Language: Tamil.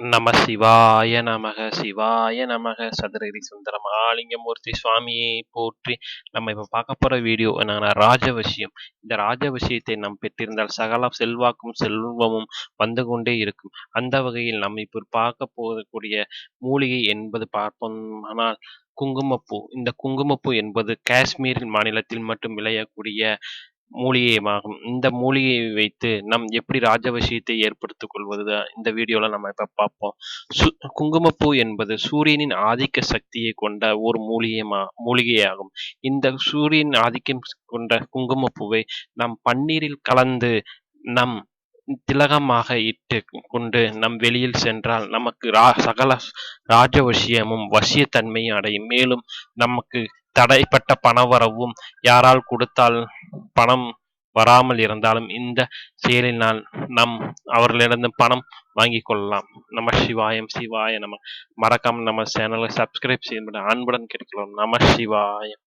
நம சிவாய நமக சிவாய நமக. சதுரகிரி சுந்தர ஆலிங்கமூர்த்தி சுவாமியை போற்றி நம்ம இப்போ பார்க்க போகிற வீடியோ என்னன்னா ராஜவசியம். இந்த ராஜவசியத்தை நாம் பெற்றிருந்தால் சகல செல்வாக்கும் செல்வமும் வந்து கொண்டே இருக்கும். அந்த வகையில் நம்ம இப்போ பார்க்க போகக்கூடிய மூலிகை என்பது பார்ப்போம். ஆனால் குங்குமப்பூ இந்த குங்குமப்பூ என்பது காஷ்மீர் மாநிலத்தில் மட்டும் விளையக்கூடிய மூலிகையமாகும். இந்த மூலிகையை வைத்து நம் எப்படி ராஜவசியத்தை ஏற்படுத்திக் கொள்வது? இந்த வீடியோல நம்ம இப்ப பார்ப்போம். சு குங்குமப்பூ என்பது சூரியனின் ஆதிக்க சக்தியை கொண்ட ஒரு மூலிகைமா மூலிகையாகும். இந்த சூரியன் ஆதிக்கம் கொண்ட குங்குமப்பூவை நம் பன்னீரில் கலந்து நம் திலகமாக இட்டு கொண்டு நம் வெளியில் சென்றால் நமக்கு ரா சகல ராஜவசியமும் வசியத்தன்மையும் அடையும். மேலும் நமக்கு தடைப்பட்ட பணவரவும் யாரால் கொடுத்தால் பணம் வராமல் இருந்தாலும் இந்த செயலினால் நம் அவர்களிடம் பணம் வாங்கி கொள்ளலாம். நம சிவாயம் சிவாய நம. மறக்காம நம்ம சேனலை சப்ஸ்கிரைப் செய்ய அன்புடன் கேட்கலாம் நம சிவாயம்.